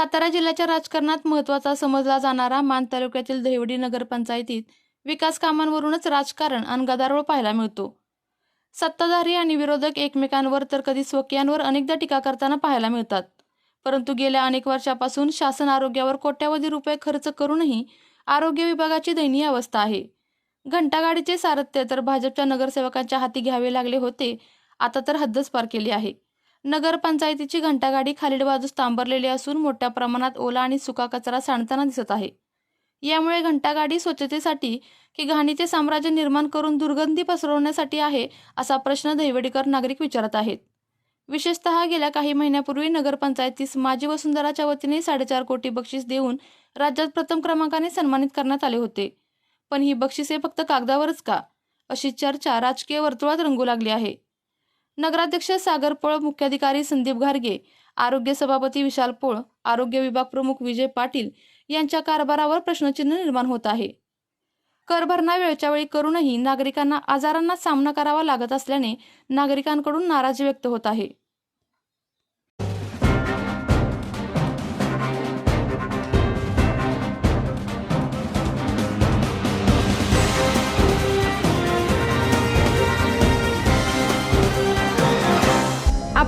सातारा जिल्ह्याच्या राजकारणात महत्त्वाचा समजला जाणारा मान तालुक्यातील दहिवडी नगरपंचायतीत विकास कामांवरूनच राजकारण आणि गदारोळ पाहायला मिळतो. सत्ताधारी आणि विरोधक एकमेकांवर तर कधी स्वकीयांवर अनेकदा टीका करताना पाहायला मिळतात. परंतु गेल्या अनेक वर्षापासून शासन आरोग्यावर कोट्यावधी रुपये खर्च करूनही आरोग्य विभागाची दयनीय अवस्था आहे. घंटागाडीचे सारथ्य तर भाजपच्या नगरसेवकांच्या हाती घ्यावे लागले होते आता तर हद्दच पार केली आहे. नगरपंचायतीची घंटागाडी खालील बाजूस तांबरलेली असून मोठ्या प्रमाणात ओला आणि सुका कचरा सांडताना दिसत आहे. यामुळे घंटागाडी स्वच्छतेसाठी की घाणीचे साम्राज्य निर्माण करून दुर्गंधी पसरवण्यासाठी आहे असा प्रश्न दैवडीकर नागरिक विचारत आहेत. विशेषतः गेल्या काही महिन्यापूर्वी नगरपंचायतीस माजी वसुंधराच्या वतीने साडेचार कोटी बक्षीस देऊन राज्यात प्रथम क्रमांकाने सन्मानित करण्यात आले होते. पण ही बक्षिसे फक्त कागदावरच का? अशी चर्चा राजकीय वर्तुळात रंगू लागली आहे. नगराध्यक्ष सागर पोळ मुख्याधिकारी संदीप घारगे आरोग्य सभापती विशाल पोळ आरोग्य विभाग प्रमुख विजय पाटील यांच्या कारभारावर प्रश्नचिन्ह निर्माण होत आहे. कर भरणा वेळच्या वेळी करूनही नागरिकांना आजारांना सामना करावा लागत असल्याने नागरिकांकडून नाराजी व्यक्त होत आहे.